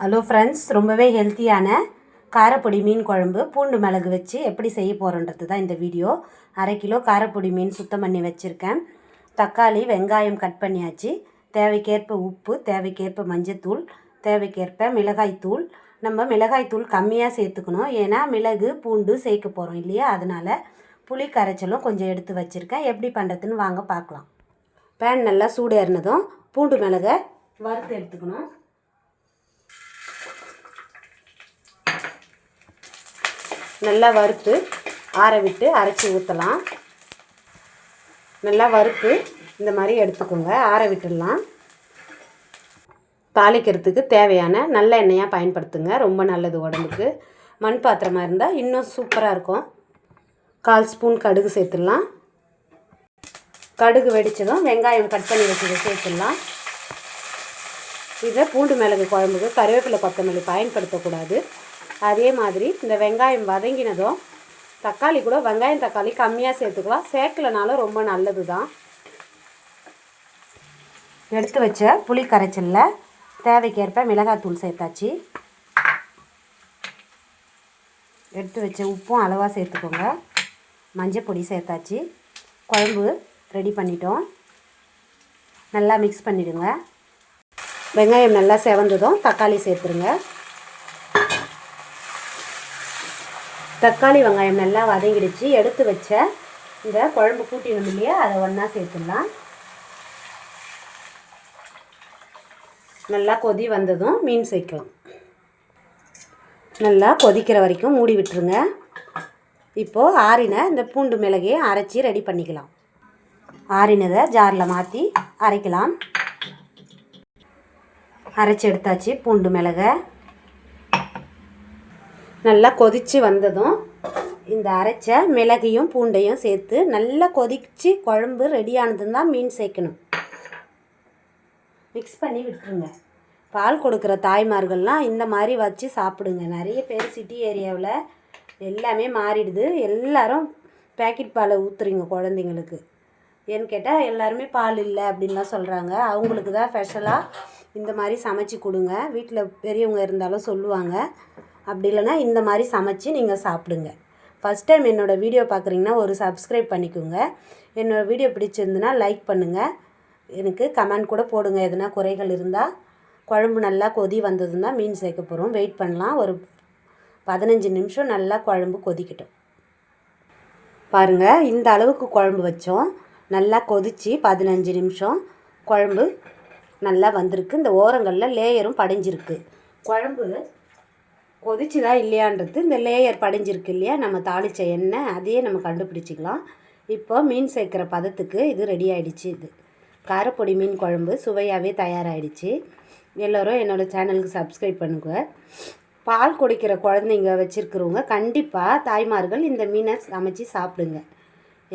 Hello friends ரொம்பவே ஹெல்த்தியான காரப்பொடி மீன் குழம்பு பூண்டு மிளகு வச்சு எப்படி செய்ய போகிறோன்றது தான் இந்த வீடியோ அரை கிலோ காரப்பொடி மீன் சுத்தம் பண்ணி வச்சுருக்கேன். தக்காளி வெங்காயம் கட் பண்ணியாச்சு. தேவைக்கேற்ப உப்பு தேவைக்கேற்ப மஞ்சத்தூள் தேவைக்கேற்ப மிளகாய்த்தூள். நம்ம மிளகாய்த்தூள் கம்மியாக சேர்த்துக்கணும். ஏன்னா மிளகு பூண்டு சேர்க்க போகிறோம் இல்லையா? அதனால் புளி கரைச்சலும் கொஞ்சம் எடுத்து வச்சுருக்கேன். எப்படி பண்ணுறதுன்னு வாங்க பார்க்கலாம். பேன் நல்லா சூடேறினதும் பூண்டு மிளகை வறுத்து எடுத்துக்கணும். நல்லா வறுத்து ஆற விட்டு அரைச்சி ஊற்றலாம் நல்லா வறுத்து இந்த மாதிரி எடுத்துக்கோங்க. ஆற விட்டுடலாம். தாளிக்கிறதுக்கு தேவையான நல்ல எண்ணெயாக பயன்படுத்துங்க. ரொம்ப நல்லது உடம்புக்கு. மண் பாத்திரமாக இருந்தால் இன்னும் சூப்பராக இருக்கும். கால் ஸ்பூன் கடுகு சேர்த்துடலாம். கடுகு வெடித்ததும் வெங்காயம் கட் பண்ணி வச்சதை சேர்த்துடலாம். இதை பூண்டு மிளகு குழம்புக்கு கருவேப்பிலை கொத்தமல்லி பயன்படுத்தக்கூடாது. அதே மாதிரி இந்த வெங்காயம் வதங்கினதும் தக்காளி கூட வெங்காயம் தக்காளி கம்மியாக சேர்த்துக்கலாம். சேர்க்கலனாலும் ரொம்ப நல்லது தான் எடுத்து வச்ச புளி கரைச்சலில் தேவைக்கேற்ப மிளகாத்தூள் சேர்த்தாச்சு. எடுத்து வச்ச உப்பும் அளவாக சேர்த்துக்கோங்க. மஞ்சள் பொடி சேர்த்தாச்சு. குழம்பு ரெடி பண்ணிட்டோம். நல்லா மிக்ஸ் பண்ணிவிடுங்க வெங்காயம் நல்லா செவந்ததும் தக்காளி சேர்த்துருங்க. தக்காளி வெங்காயம் நல்லா வதங்கிடுச்சு. எடுத்து வச்ச இந்த குழம்பு கூட்டினோம் இல்லையா? அதை ஒன்றா சேர்த்துடலாம். நல்லா கொதி வந்ததும் மீன் சேர்க்கலாம். நல்லா கொதிக்கிற வரைக்கும் மூடி விட்டுருங்க. இப்போது ஆறின இந்த பூண்டு மிளகையை அரைச்சி ரெடி பண்ணிக்கலாம். ஆறினதை ஜாரில் மாற்றி அரைக்கலாம். அரைச்சி எடுத்தாச்சு பூண்டு மிளகை. நல்லா கொதித்து வந்ததும் இந்த அரைச்ச மிளகையும் பூண்டையும் சேர்த்து நல்லா கொதித்து குழம்பு ரெடியானதுன்னு தான் மீன் சேர்க்கணும். மிக்ஸ் பண்ணி விட்டுருங்க. பால் கொடுக்குற தாய்மார்கள்லாம் இந்த மாதிரி வச்சு சாப்பிடுங்க. நிறைய பேர் சிட்டி ஏரியாவில் எல்லாமே மாறிடுது. எல்லாரும் பேக்கெட் பாலை ஊற்றுறீங்க குழந்தைங்களுக்கு. ஏன்னு கேட்டால் எல்லாருமே பால் இல்லை அப்படின்லாம் சொல்கிறாங்க அவங்களுக்கு தான் ஸ்பெஷலாக இந்த மாதிரி சமைச்சு கொடுங்க. வீட்டில் பெரியவங்க இருந்தாலும் சொல்லுவாங்க. அப்படி இல்லைன்னா இந்த மாதிரி சமைச்சு நீங்கள் சாப்பிடுங்க. ஃபஸ்ட் டைம் என்னோடய வீடியோ பார்க்குறீங்கன்னா ஒரு சப்ஸ்கிரைப் பண்ணிக்கோங்க. என்னோடய வீடியோ பிடிச்சிருந்துன்னா லைக் பண்ணுங்கள் எனக்கு கமெண்ட் கூட போடுங்க. எதனா குறைகள் இருந்தால் குழம்பு நல்லா கொதி வந்ததுன்னா மீன் சேர்க்க போகிறோம் வெயிட் பண்ணலாம். ஒரு பதினஞ்சு நிமிஷம் நல்லா குழம்பு கொதிக்கட்டும். பாருங்கள் இந்த அளவுக்கு குழம்பு வச்சோம். நல்லா கொதித்து பதினஞ்சு நிமிஷம் குழம்பு நல்லா வந்திருக்கு. இந்த ஓரங்களில் லேயரும் படைஞ்சிருக்கு. குழம்பு கொதிச்சுதா இல்லையான்றது இந்த லேயர் படிஞ்சிருக்கு இல்லையா? நம்ம தாளித்த எண்ணெய் அதையே நம்ம கண்டுபிடிச்சிக்கலாம். இப்போ மீன் சேர்க்குற பதத்துக்கு இது ரெடி ஆகிடுச்சு இது. காரப்பொடி மீன் குழம்பு சுவையாகவே தயாராகிடுச்சு எல்லோரும் என்னோடய சேனலுக்கு சப்ஸ்கிரைப் பண்ணுங்க. பால் குடிக்கிற குழந்தைங்க வச்சுருக்கிறவங்க கண்டிப்பாக தாய்மார்கள் இந்த மீனை சமைச்சு சாப்பிடுங்க.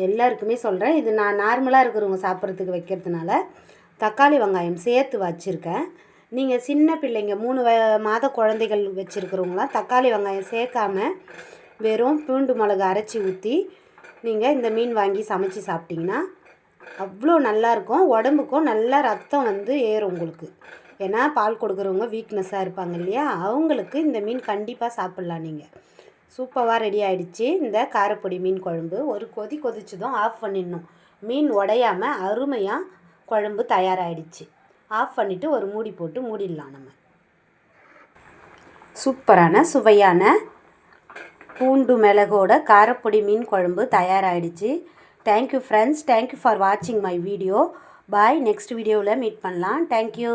எல்லாருக்குமே சொல்கிறேன் இது நான் நார்மலாக இருக்கிறவங்க சாப்பிட்றதுக்கு வைக்கிறதுனால தக்காளி வெங்காயம் சேர்த்து வச்சுருக்கேன். நீங்கள் சின்ன பிள்ளைங்க மூணு வ மாத குழந்தைகள் வச்சுருக்கிறவங்களாம் தக்காளி வெங்காயம் சேர்க்காம வெறும் பூண்டு மிளகு அரைச்சி ஊற்றி நீங்கள் இந்த மீன் வாங்கி சமைச்சு சாப்பிட்டிங்கன்னா அவ்வளோ நல்லாயிருக்கும் உடம்புக்கும் நல்லா ரத்தம் வந்து ஏறும் உங்களுக்கு. ஏன்னா பால் கொடுக்குறவங்க வீக்னஸாக இருப்பாங்க இல்லையா? அவங்களுக்கு இந்த மீன் கண்டிப்பாக சாப்பிட்லாம் நீங்கள் சூப்பராக ரெடி ஆகிடுச்சு இந்த காரப்பொடி மீன் குழம்பு. ஒரு கொதி கொதிச்சதும் ஆஃப் பண்ணிடணும். மீன் உடையாமல் அருமையாக குழம்பு தயாராகிடுச்சு ஆஃப் பண்ணிவிட்டு ஒரு மூடி போட்டு மூடிடலாம் நம்ம. சூப்பரான சுவையான பூண்டு மிளகோட காரப்பொடி மீன் குழம்பு தயாராகிடுச்சு thank you friends thank you for வாட்சிங் மை வீடியோ பாய் நெக்ஸ்ட் வீடியோவில் மீட் பண்ணலாம். Thank you